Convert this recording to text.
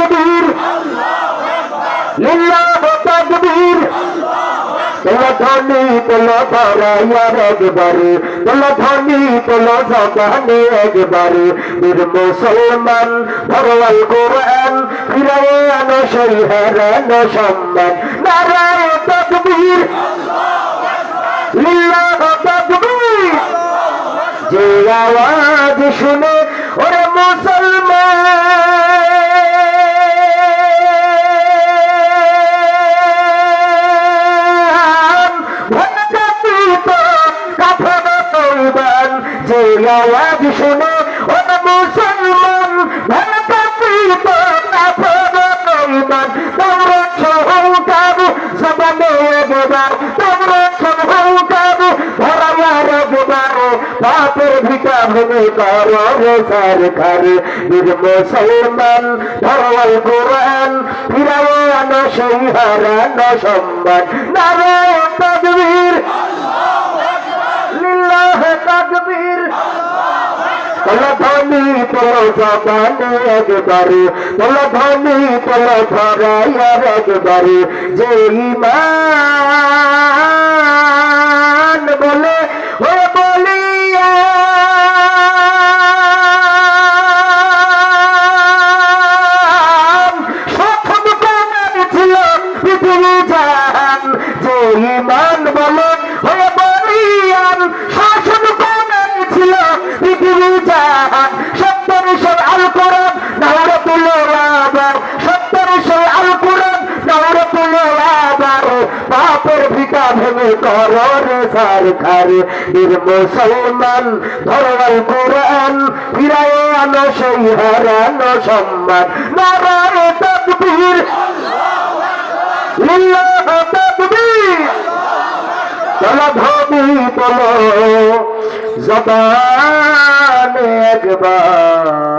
কবির। মুসলমান ভরওয়াল কোরআন ফিরায়ে সেই হারানো সম্মান নারায় তকবীর যে আওয়াজ শুনে, ওরে মুসলমান আওয়াজ শুনে ওরে মুসলমান ভটকাতীত কাফন তৈবান তোমরা সহকার সবানে একবার তোমরা সহকার ধরাবার একবার পাপের ভিটা ভেঙে করো সরকার বীর মুসলমান ধরওয়াল কোরআন ফিরাও আনো সম্মান নারায়ণ তকবীর লিল্লাহ তকবীর তোলা ধনী তোলা জবানে একবারে তোলা ধনী তোলা ধরাইয়ার একবারে যে ইমান বলে পাপের ভিটা ভেঙে করো রে সরকার বীর মুসলমান ধরওয়াল কোরআন, ফিরায় আনো সেই হারানো সম্মান। নারায় তকবীর। জবান একবার।